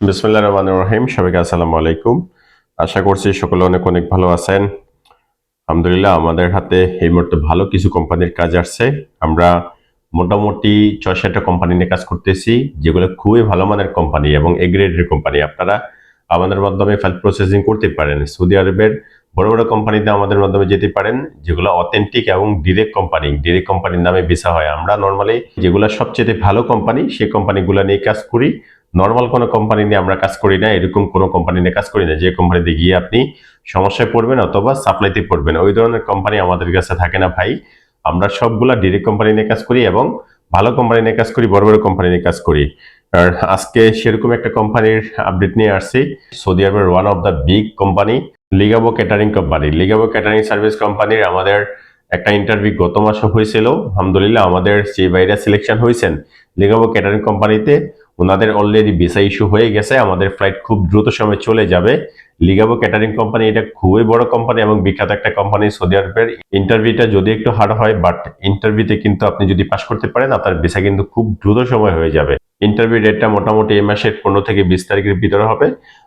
বিসমুল্লাহ রহমান রহিম। সবাইকে আসসালামু আলাইকুম। আশা করছি সকলে অনেক অনেক ভালো আছেন। আলহামদুলিল্লাহ, আমাদের হাতে এই মুহূর্তে ভালো কিছু কোম্পানির কাজ আসছে। আমরা মোটামুটি ছয় সাতটা কোম্পানি নিয়ে কাজ করতেছি, যেগুলো খুবই ভালো মানের কোম্পানি এবং এ গ্রেডের কোম্পানি। আপনারা আমাদের মাধ্যমে ফাইল প্রসেসিং করতে পারেন। সৌদি আরবের বড় বড় কোম্পানিতে আমাদের মাধ্যমে যেতে পারেন, যেগুলো অথেন্টিক এবং ডিরেক্ট কোম্পানি। ডিরেক্ট কোম্পানির নামে ভিসা হয়। আমরা নর্মালি যেগুলো সবচেয়ে ভালো কোম্পানি, সেই কোম্পানিগুলো নিয়ে কাজ করি। নর্মাল কোনো কোম্পানি নিয়ে আমরা কাজ করি না, এরকম কোনো কোম্পানি নিয়ে কাজ করি না। যে কোম্পানিতে গিয়ে আপনি সমস্যায় পড়বেন অথবা সাপ্লাইতে পড়বেন। ওই ধরনের কোম্পানি আমাদের কাছে থাকে না ভাই। আমরা সবগুলা ডিরেক্ট কোম্পানি নিয়ে কাজ করি এবং ভালো কোম্পানি নিয়ে কাজ করি, বড় বড় কোম্পানি নিয়ে কাজ করি। আর আজকে সেরকম একটা কোম্পানির আপডেট নিয়ে আসছি। সৌদি আরবের one of the big company লিগাবো catering company লিগাবো ক্যাটারিং সার্ভিস কোম্পানির আমাদের একটা ইন্টারভিউ গত মাসে হয়েছিল। আলহামদুলিল্লাহ, আমাদের যে বাইরে সিলেকশন হয়েছেন লিগাবো ক্যাটারিং কোম্পানিতে ওনাদের অলরেডি ভিসা ইস্যু হয়ে গেছে, আমাদের ফ্লাইট খুব দ্রুত সময় চলে যাবে। লিগাবো ক্যাটারিং কোম্পানি এটা খুবই বড় কোম্পানি এবং বিখ্যাত একটা কোম্পানি সৌদি আরবের ইন্টারভিউটা যদি একটু হার্ড হয় বাট ইন্টারভিউতে কিন্তু আপনি যদি পাস করতে পারেন, আপনার ভিসা কিন্তু খুব দ্রুত সময় হয়ে যাবে। ইন্টারভিউ ডেটটা মোটামুটি এই মাসের পনেরো থেকে বিশ তারিখের ভিতরে হবে।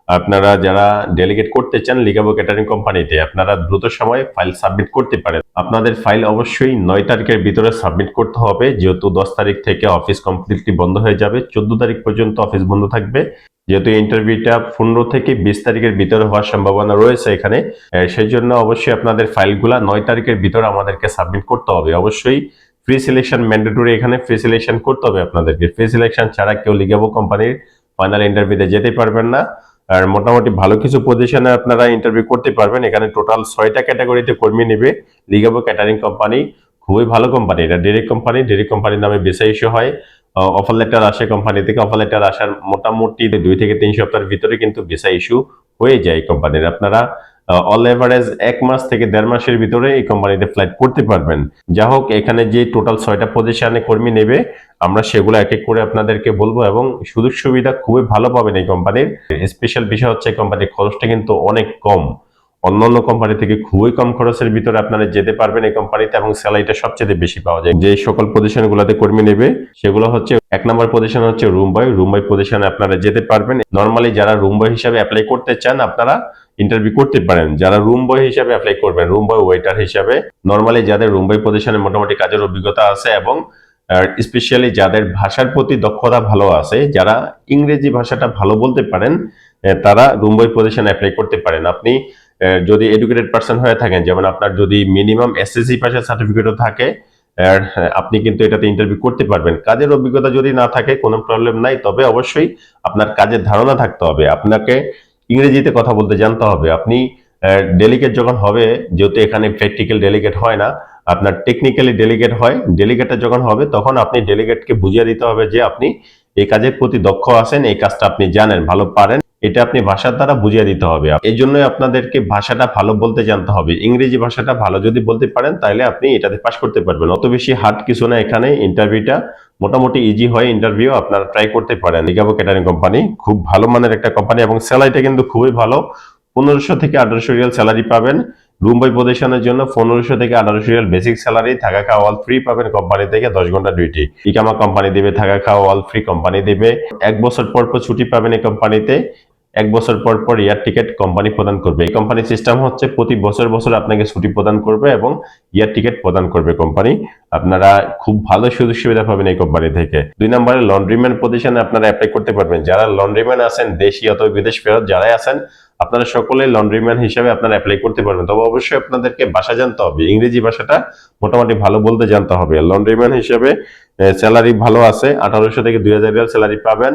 আপনারা যারা ডেলিগেট করতে চান লিগাবো ক্যাটারিং কোম্পানিতে আপনারা দ্রুত সময়ে ফাইল সাবমিট করতে পারেন। আপনাদের ফাইল অবশ্যই নয় তারিখের ভিতরে সাবমিট করতে হবে, যেহেতু দশ তারিখ থেকে অফিস কমপ্লিটলি বন্ধ হয়ে যাবে। চোদ্দ তারিখ পর্যন্ত অফিস বন্ধ থাকবে। যেহেতু ইন্টারভিউটা পনেরো থেকে বিশ তারিখের ভিতরে হওয়ার সম্ভাবনা রয়েছে এখানে সেই জন্য অবশ্যই আপনাদের ফাইলগুলা নয় তারিখের ভিতরে আমাদেরকে সাবমিট করতে হবে। অবশ্যই ফ্রি সিলেকশন ম্যান্ডেটরি এখানে ফ্রি সিলেকশন করতে হবে আপনাদেরকে। ফ্রি সিলেকশন ছাড়া কেউ লিগাবো কোম্পানির ফাইনাল ইন্টারভিউতে যেতে পারবেন না। আর মোটামুটি ভালো কিছু পজিশনে আপনারা ইন্টারভিউ করতে পারবেন। এখানে টোটাল ছয়টা ক্যাটাগরিতে কর্মী নেবে। লিগাবো ক্যাটারিং কোম্পানি খুবই ভালো কোম্পানি এটা ডিরেক্ট কোম্পানি ডিরেক্ট কোম্পানির নামে বেসা ইস্যু হয়। অফার লেটার আসে কোম্পানি থেকে। অফার লেটার আসার মোটামুটি দুই থেকে তিন সপ্তাহের ভিতরে কিন্তু ভিসা ইস্যু হয়ে যায় কোম্পানির আপনারা অল এভারেজ এক মাস থেকে দেড় মাসের ভিতরে এই কোম্পানিতে ফ্লাইট করতে পারবেন। যা হোক, এখানে যে টোটাল ছয়টা পজিশনে কর্মী নেবে, আমরা সেগুলো এক এক করে আপনাদেরকে বলব এবং সুযোগ সুবিধা খুবই ভালো পাবেন এই কোম্পানির স্পেশাল বিষয় হচ্ছে কোম্পানির খরচটা কিন্তু অনেক কম। অন্যান্য কোম্পানি থেকে খুবই কম খরচের ভিতরে আপনারা যেতে পারবেন এই কোম্পানিতে এবং স্যালারিটা সবচেয়ে বেশি পাওয়া যায়। যে সকল পজিশন গুলাতে কর্মী নেবে, সেগুলো হচ্ছে, এক নম্বর পজিশন হচ্ছে রুম বয় রুম বয় পজিশনে আপনারা যেতে পারবেন। নর্মালি যারা রুম বয় হিসাবে অ্যাপ্লাই করতে চান, আপনারা ইন্টারভিউ করতে পারেন। যারা রুম বয় হিসাবে অ্যাপ্লাই করবেন রুম বয় ওয়েটার হিসাবে নর্মালি যাদের রুম বয় পজিশনে মোটামুটি কাজের অভিজ্ঞতা আছে এবং স্পেশালি যাদের ভাষার প্রতি দক্ষতা ভালো আছে যারা ইংরেজি ভাষাটা ভালো বলতে পারেন তারা রুম বয় পজিশনে অ্যাপ্লাই করতে পারেন। আপনি যদি এডুকেটেড পার্সন হয়ে থাকেন যেমন আপনার যদি মিনিমাম এসএসসি পাশের সার্টিফিকেটও থাকে আর, আপনি কিন্তু এটাতে ইন্টারভিউ করতে পারবেন। কাজের অভিজ্ঞতা যদি না থাকে কোনো প্রবলেম নাই তবে অবশ্যই আপনার কাজের ধারণা থাকতে হবে। আপনাকে ইংরেজিতে কথা বলতে জানতে হবে। আপনি ডেলিগেট যখন হবে, যেহেতু এখানে প্র্যাকটিক্যাল ডেলিগেট হয় না, আপনার টেকনিক্যালি ডেলিগেট হয় ডেলিগেটটা যখন হবে, তখন আপনি ডেলিগেটকে বুঝিয়ে দিতে হবে যে আপনি এই কাজের প্রতি দক্ষ আছেন, এই কাজটা আপনি জানেন, ভালো পারেন, এটা আপনি ভাষার দ্বারা বুঝিয়ে দিতে হবে। এই জন্যই আপনাদেরকে ভাষাটা ভালো বলতে জানতে হবে। ইংরেজি ভাষাটা ভালো যদি বলতে পারেন, তাহলে আপনি এটাতে পাশ করতে পারবেন। অত বেশি হার্ড কিছু না এখানে ইন্টারভিউটা মোটামুটি ইজি হয় ইন্টারভিউ আপনারা ট্রাই করতে পারেন। লিগাবো ক্যাটারিং কোম্পানি খুব ভালো মানের একটা কোম্পানি এবং স্যালারিটা কিন্তু খুবই ভালো। পনেরোশো থেকে আঠারোশো রিয়াল স্যালারি পাবেন। রুম প্রদেশনের জন্য পনেরোশো থেকে আঠারোশো রিয়াল বেসিক স্যালারি থাকা খাওয়া অল ফ্রি পাবেন কোম্পানি থেকে দশ ঘণ্টা ডিউটি ইকামা কোম্পানি দেবে, থাকা খাওয়া অল ফ্রি কোম্পানি দেবে। এক বছর পর পর ছুটি পাবেন এই কোম্পানিতে এক বছর পর পর ইয়ার টিকিট কোম্পানি প্রদান করবে। এই কোম্পানি সিস্টেম হচ্ছে প্রতি বছর বছর আপনাকে ছুটি প্রদান করবে এবং ইয়ার টিকিট প্রদান করবে কোম্পানি। আপনারা খুব ভালো সুযোগ সুবিধা পাবেন এই কোম্পানি থেকে। দুই নম্বরে লন্ড্রিম্যান পজিশনে আপনারা অ্যাপ্লাই করতে পারবেন। যারা লন্ড্রিম্যান আছেন, দেশি অথবা বিদেশ ফেরত যারাই আছেন, আপনারা সকলে লন্ড্রিম্যান হিসেবে আপনারা অ্যাপ্লাই করতে পারবেন। তবে অবশ্যই আপনাদেরকে ভাষা জানতে হবে, ইংরেজি ভাষাটা মোটামুটি ভালো বলতে জানতে হবে। লন্ড্রিম্যান হিসেবে স্যালারি ভালো আছে, আঠারোশো থেকে দুই হাজার স্যালারি পাবেন।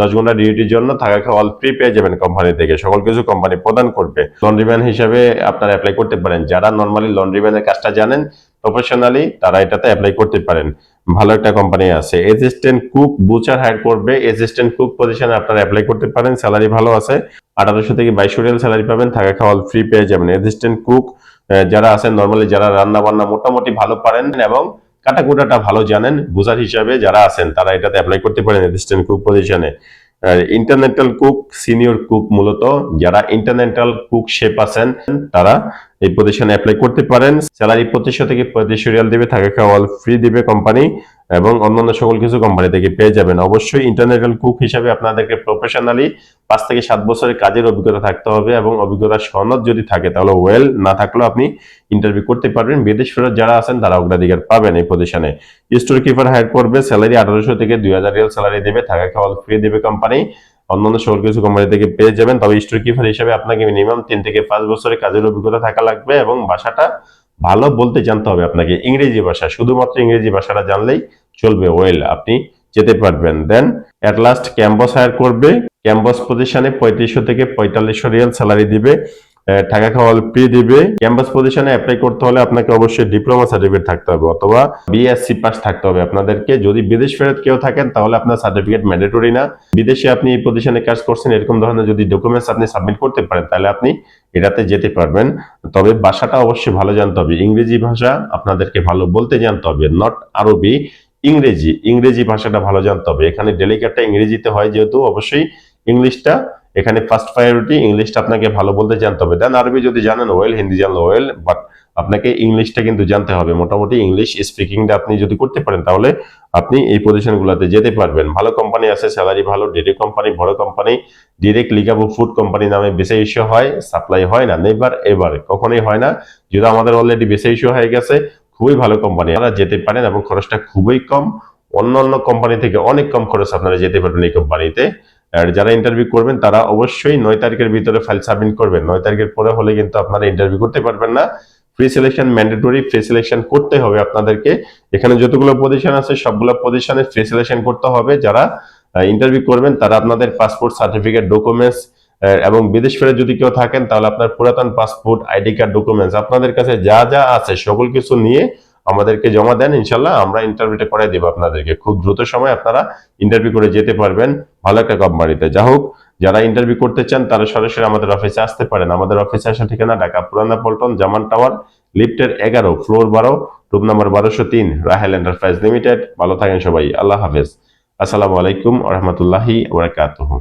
দশ ঘণ্টা ডিউটির জন্য থাকা খাওয়া অল ফ্রি পেয়ে যাবেন কোম্পানি থেকে। সকল কিছু কোম্পানি প্রদান করবে। লন্ড্রিম্যান হিসেবে আপনারা অ্যাপ্লাই করতে পারেন। যারা নর্মালি লন্ড্রিম্যানের কাজটা জানেন প্রফেশনালি তারা এটাতে অ্যাপ্লাই করতে পারেন। ভালো একটা কোম্পানি আছে। অ্যাসিস্ট্যান্ট কুক বুচার হায়ার করবে। অ্যাসিস্ট্যান্ট কুক পজিশনে আপনারা অ্যাপ্লাই করতে পারেন। স্যালারি ভালো আছে। আঠারোশো থেকে বাইশশো রিয়াল স্যালারি পাবেন। থাকা খাওয়া ফ্রি পেয়ে যাবেন। অ্যাসিস্ট্যান্ট কুক যারা আছেন নর্মালি যারা রান্না বান্না মোটামুটি ভালো পারেন এবং কাটাকুটাটা ভালো জানেন। বুঝার হিসাবে যারা আছেন, তারা এটাতে অ্যাপ্লাই করতে পারেন অ্যাসিস্ট্যান্ট কুক পজিশনে ইন্টারন্যাশনাল কুক সিনিয়র কুক মূলত, যারা ইন্টারন্যাশনাল কুক শেপ আছেন, তারা এই পজিশনে অ্যাপ্লাই করতে পারেন। স্যালারি পঁচিশশো থেকে পঁয়ত্রিশশো রিয়াল দিবে, থাকা খাওয়া ফ্রি দিবে কোম্পানি এবং অন্যান্য সকল কিছু কোম্পানি থেকে পেয়ে যাবেন। অবশ্যই ইন্টারন্যাশনাল কুক হিসাবে আপনাদেরকে প্রফেশনালি পাঁচ থেকে সাত বছরের কাজের অভিজ্ঞতা থাকতে হবে এবং অভিজ্ঞতা সনদ যদি থাকে তাহলে ওয়েল না থাকলেও আপনি ইন্টারভিউ করতে পারবেন। বিদেশ ফেরত যারা আছেন তারা অগ্রাধিকার পাবেন এই পজিশনে স্টোর কিপার হায়ার করবে স্যালারি আঠারোশো থেকে দুই হাজার রিয়াল স্যালারি দেবে, থাকা খাওয়া ফ্রি দেবে কোম্পানি অন্যান্য সকল কিছু কোম্পানি থেকে পেয়ে যাবেন। তবে স্টোর কিপার হিসেবে আপনাকে মিনিমাম তিন থেকে পাঁচ বছরের কাজের অভিজ্ঞতা থাকা লাগবে এবং ভাষাটা ভালো বলতে জানতে হবে আপনাকে। ইংরেজি ভাষা, শুধুমাত্র ইংরেজি ভাষাটা জানলেই চলবে ওয়েল আপনি যেতে পারবেন। Then at last campus hire করবে। ক্যাম্পাস পজিশনে পঁয়ত্রিশশো থেকে পঁয়তাল্লিশশো রিয়াল স্যালারি দিবে। আহ, টাকা খাওয়া পে দিবে ক্যাম্পাস পজিশনে অ্যাপ্লাই করতে হলে আপনাকে অবশ্যই ডিপ্লোমা সার্টিফিকেট থাকতে হবে অথবা বিএসসি পাস থাকতে হবে আপনাদেরকে। যদি বিদেশ ফেরত কেউ থাকেন তাহলে আপনার সার্টিফিকেট ম্যান্ডেটরি না। বিদেশে আপনি এই পজিশনে কাজ করছেন এরকম ধরনের যদি ডকুমেন্টস আপনি সাবমিট করতে পারেন তাহলে আপনি এটাতে যেতে পারবেন। তবে ভাষাটা অবশ্যই ভালো জানতে হবে। ইংরেজি ভাষা আপনাদেরকে ভালো বলতে জানতে হবে নট আরবি ইংরেজি। ইংরেজি ভাষাটা ভালো জানতে হবে। এখানে ডেলিকেটটা ইংরেজিতে হয় যেহেতু অবশ্যই ইংলিশটা এখানে ফার্স্ট প্রায়োরিটি ইংলিশটা আপনাকে ভালো বলতে জানতে হবে। দেন আরবি যদি জানেন ওয়েল হিন্দি জানলে ওয়েল বাট আপনাকে ইংলিশটা কিন্তু জানতে হবে। মোটামুটি ইংলিশ স্পিকিংটা আপনি যদি করতে পারেন, তাহলে আপনি এই পজিশনগুলোতে যেতে পারবেন। ভালো কোম্পানি আছে স্যালারি ভালো ডেটে কোম্পানি বড় কোম্পানি ডিরেক্ট লিগাবো ফুড কোম্পানি নামে বেসে ইস্যু হয় সাপ্লাই হয় না নেবার এবার কখনোই হয় না। যদি আমাদের অলরেডি বেসে ইস্যু হয়ে গেছে, খুবই ভালো কোম্পানি আপনারা যেতে পারেন এবং খরচটা খুবই কম। অন্য অন্য কোম্পানি থেকে অনেক কম খরচ আপনারা যেতে পারবেন এই কোম্পানিতে আর যারা ইন্টারভিউ করবেন, তারা অবশ্যই নয় তারিখের ভিতরে ফাইল সাবমিট করবেন। নয় তারিখের পরে হলে কিন্তু আপনারা ইন্টারভিউ করতে পারবেন না। Free selection mandatory free selection করতে হবে আপনাদেরকে। এখানে যতগুলো পজিশন আছে, সবগুলো পজিশনে ফ্রি সিলেকশন করতে হবে। যারা ইন্টারভিউ করবেন, তারা আপনাদের পাসপোর্ট সার্টিফিকেট ডকুমেন্টস এবং বিদেশ ফেরত যদি কেউ থাকেন, তাহলে আপনার পুরাতন পাসপোর্ট আইডি কার্ড ডকুমেন্টস আপনাদের কাছে যা যা আছে, সকল কিছু নিয়ে আমাদেরকে জমা দেন, ইনশাল্লাহ আমরা ইন্টারভিউটা করাই দেবো আপনাদেরকে। খুব দ্রুত সময় আপনারা ইন্টারভিউ করে যেতে পারবেন। ভালো একটা কোম্পানিতে যা হোক, যারা ইন্টারভিউ করতে চান, তারা সরাসরি আমাদের অফিসে আসতে পারেন। আমাদের অফিসে আসার ঠিকানা ঢাকা, পুরানা পল্টন, জামান টাওয়ার, লিফটের এগারো, ফ্লোর বারো, রুম নাম্বার বারোশো তিন, রাহেল এন্টারপ্রাইজ লিমিটেড। ভালো থাকেন সবাই। আল্লাহ হাফেজ। আসসালামু আলাইকুম রহমতুল্লাহি ওবরাকাতুহু